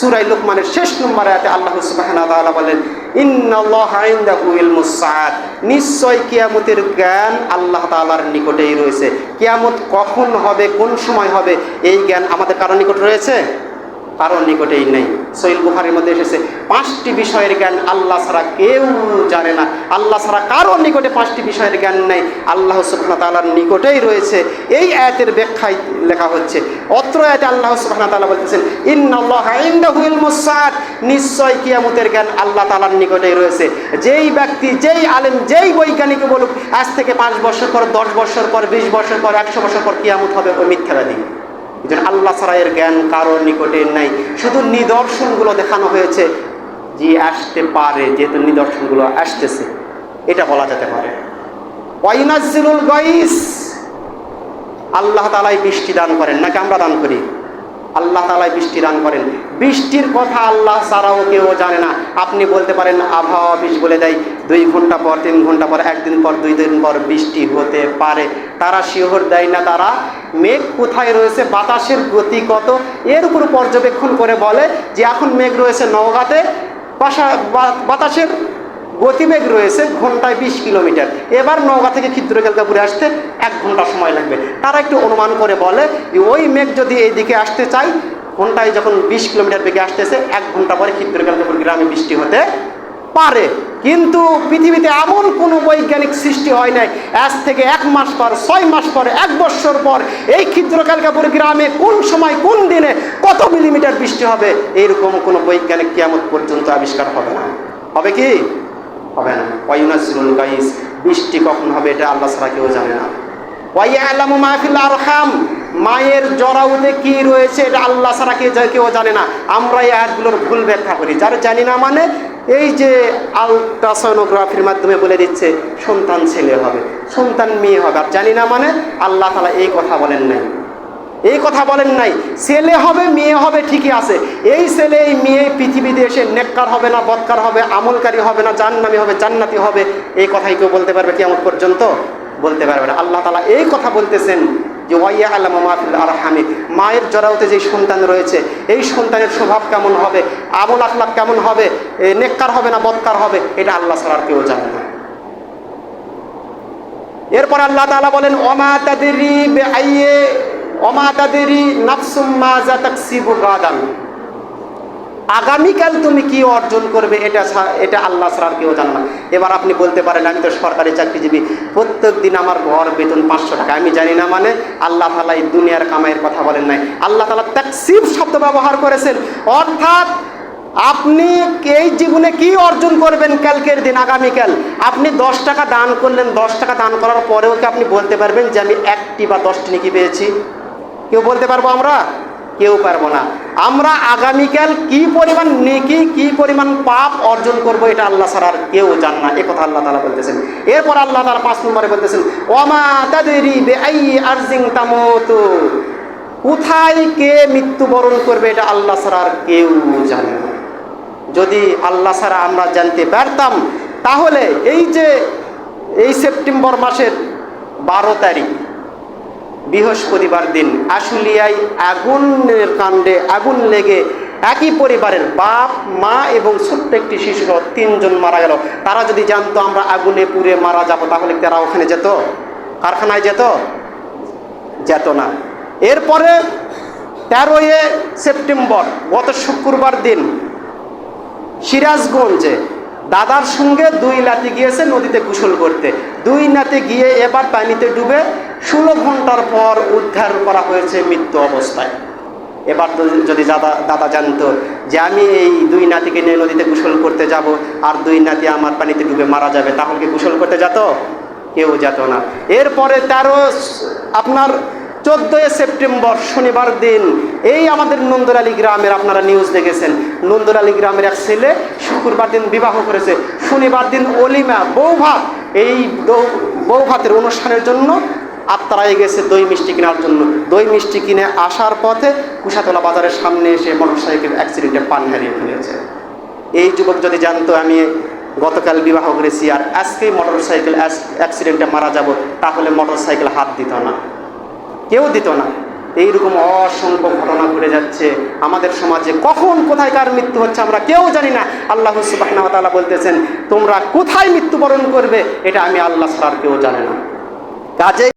সুরাই লোকমানের শেষ নম্বর আয়াতে আল্লাহ তাআলা বলেন, ইন্নাল্লাহা ইনদাহু ইলমুস সাআত। নিশ্চয় কিয়ামতের জ্ঞান আল্লাহ তাআলার নিকটেই রয়েছে। কিয়ামত কখন হবে, কোন সময় হবে, এই জ্ঞান আমাদের কারও নিকট রয়েছে? কারোর নিকটেই নেই। সহিল বুখারির মধ্যে এসেছে, পাঁচটি বিষয়ের জ্ঞান আল্লাহ ছাড়া কেউ জানে না। আল্লাহ ছাড়া কারোর নিকটে পাঁচটি বিষয়ের জ্ঞান নেই। আল্লাহ সুবহানাহু ওয়া তাআলার নিকটেই রয়েছে। এই আয়াতের ব্যাখ্যায় লেখা হচ্ছে, অত্র আয়াতে আল্লাহ সুবহানাহু ওয়া তাআলা বলতেছেন সাআত নিশ্চয় কিয়ামতের জ্ঞান আল্লাহ তালার নিকটেই রয়েছে। যেই ব্যক্তি, যেই আলেম, যেই বৈজ্ঞানিক বলুক, আজ থেকে পাঁচ বছর পর, দশ বছর পর, বিশ বছর পর, একশো বছর পর কিয়ামত হবে ওই মিথ্যাবাদী। জন্য আল্লাহ সারাইয়ের জ্ঞান কারোর নিকটে নাই। শুধু নিদর্শনগুলো দেখানো হয়েছে যে আসতে পারে, যেহেতু নিদর্শনগুলো আসতেছে। এটা বলা যেতে পারে। ওয়াইনাজিরুল গাইস, আল্লাহ তালাই বৃষ্টি দান করেন। নাকি আমরা দান করি? আল্লাহ তালাই বৃষ্টি দান করেন। বৃষ্টির কথা আল্লাহ ছাড়াও কেউ জানে না। আপনি বলতে পারেন আবহাওয়া অফিস বলে দেয়, দুই ঘণ্টা পর, তিন ঘণ্টা পর, একদিন পর, দুই দিন পর বৃষ্টি হতে পারে। তারা শিহর দেয় না, তারা মেঘ কোথায় রয়েছে, বাতাসের গতি কত? এর উপর পর্যবেক্ষণ করে বলে যে এখন মেঘ রয়েছে নওগাঁতে, বাসা বাতাসের গতিবেগ রয়েছে ঘন্টায় বিশ কিলোমিটার। এবার নওগাঁ থেকে ক্ষিদ্রকালকাপুরে আসতে এক ঘণ্টা সময় লাগবে। তারা একটু অনুমান করে বলে ওই মেঘ যদি এই দিকে আসতে চাই ঘন্টায় যখন বিশ কিলোমিটার বেগে আসতেছে, এক ঘণ্টা পরে ক্ষিদ্রকালকাপুর গ্রামে বৃষ্টি হতে পারে। কিন্তু পৃথিবীতে এমন কোনো বৈজ্ঞানিক সৃষ্টি হয় নাই। আজ থেকে এক মাস পর, ছয় মাস পর, এক বছর পর এই ক্ষিদ্রকালকাপুর গ্রামে কোন সময়, কোন দিনে কত মিলিমিটার বৃষ্টি হবে? এইরকম কোনো বৈজ্ঞানিক কিয়ামত পর্যন্ত আবিষ্কার হবে না। হবে কি? হবে না। ওয়াইনাসিরুল গাইস, বৃষ্টি কখন হবে এটা আল্লাহ ছাড়া কেউ জানে না। ওয়াইয়ালামু মাহফিল আরহাম, মায়ের জরাউতে কি রয়েছে এটা আল্লাহ ছাড়া কেউ কেউ জানে না। আমরা এই আয়াতগুলোর ভুল ব্যাখ্যা করি। যারা জানি না মানে এই যে আলট্রাসোনোগ্রাফির মাধ্যমে বলে দিচ্ছে, সন্তান ছেলে হবে, সন্তান মেয়ে হবে। আর জানি না মানে আল্লাহ তালা এই কথা বলেন নাই। এই কথা বলেন নাই। ছেলে হবে, মেয়ে হবে, ঠিকই আছে। এই ছেলে, এই মেয়ে পৃথিবীতে এসে নেককার হবে না বৎকার হবে, আমলকারী হবে না জান্নামি হবে, জান্নাতি হবে, এই কথাই কেউ বলতে পারবে কেমন পর্যন্ত? বলতে পারবে না। আল্লাহ তালা এই কথা বলতেছেন যে ওয়াইয়া আল্লাহ মাহফিল আর হামিদ মায়ের জরাউতে যে সন্তান রয়েছে, এই সন্তানের স্বভাব কেমন হবে? আমল আখলাক কেমন হবে? নেককার হবে না বৎকার হবে? এটা আল্লাহ আর কেউ জানে না। এরপর আল্লাহ তাআলা বলেন অমা তাদেরি আগামীকাল তুমি কি অর্জন করবে এটা এটা আল্লাহ ছাড়া কেউ জানে না। এবার আপনি বলতে পারেন, আমি তো সরকারি চাকরিজীবী, প্রত্যেক দিন আমার ঘর বেতন পাঁচশো টাকা। আমি জানি না মানে আল্লাহ তালা এই দুনিয়ার কামাইয়ের কথা বলেন নাই। আল্লাহ তালা তাকসিব শব্দ ব্যবহার করেছেন। অর্থাৎ আপনি এই জীবনে কি অর্জন করবেন কালকের দিন, আগামীকাল? আপনি দশ টাকা দান করলেন, দশ টাকা দান করার পরেও কি আপনি বলতে পারবেন যে আমি একটি বা দশটি নাকি পেয়েছি? কেউ বলতে পারব আমরা? কেউ পারব না। আমরা আগামীকাল কি পরিমাণ নেকি, কি পরিমাণ পাপ অর্জন করব এটা আল্লাহ আর কেউ জান না। এ কথা আল্লাহ তালা বলতেছেন। এরপর আল্লাহ তালা পাঁচ নম্বরে বলতেছেন ওমা তাদেরি আরজিং তামতু? কোথায় কে মৃত্যুবরণ করবে এটা আল্লাহ আর কেউ জানে না। যদি আল্লাহ ছাড়া আমরা জানতে পারতাম, তাহলে এই যে এই সেপ্টেম্বর মাসের বারো তারিখ বৃহস্পতিবার দিন। আশুলিয়ায় আগুনের কাণ্ডে আগুন লেগে একই পরিবারের বাপ, মা এবং ছোট্ট একটি শিশু তিনজন মারা গেল। তারা যদি জানতো আমরা আগুনে পুড়ে মারা যাব, তাহলে তারা ওখানে যেত? কারখানায় যেত? যেত না। এরপরে তেরোই সেপ্টেম্বর, গত শুক্রবার দিন, সিরাজগঞ্জে দাদার সঙ্গে দুই নাতি গিয়েছে নদীতে গোসল করতে। দুই নাতি গিয়ে এবার পানিতে ডুবে ষোলো ঘণ্টার পর উদ্ধার করা হয়েছে মৃত্যু অবস্থায়। এবার তো যদি দাদা দাদা জানতো যে আমি এই দুই নাতিকে নিয়ে নদীতে গোসল করতে যাব, আর দুই নাতি আমার পানিতে ডুবে মারা যাবে, তাহলে কি গোসল করতে যেত? কেউ যেত না। এরপরে তেরো আপনার চোদ্দোই সেপ্টেম্বর শনিবার দিন, এই আমাদের নন্দরালী গ্রামের আপনারা নিউজ দেখেছেন নন্দরালী গ্রামের এক ছেলে শুক্রবার দিন বিবাহ করেছে। শনিবার দিন অলিমা বৌভাত, এই বৌভাতের অনুষ্ঠানের জন্য আত্মারাই গেছে দই মিষ্টি কেনার জন্য। দই মিষ্টি কিনে আসার পথে কুশাতলা বাজারের সামনে এসে মোটরসাইকেল অ্যাক্সিডেন্টে পান হারিয়ে ফেলেছে। এই যুবক যদি জানতো আমি গতকাল বিবাহ করেছি আর আজকেই মোটরসাইকেল অ্যাক্সিডেন্টে মারা যাব, তাহলে মোটরসাইকেল হাত দিত না। কেউ দিত না। এইরকম অসংখ্য ঘটনা ঘটে যাচ্ছে আমাদের সমাজে। কখন, কোথায়, কার মৃত্যু হচ্ছে আমরা কেউ জানি না। আল্লাহ সুবাহ বলতেছেন, তোমরা কোথায় মৃত্যুবরণ করবে? এটা আমি আল্লাহ আর কেউ জানে না। কাজে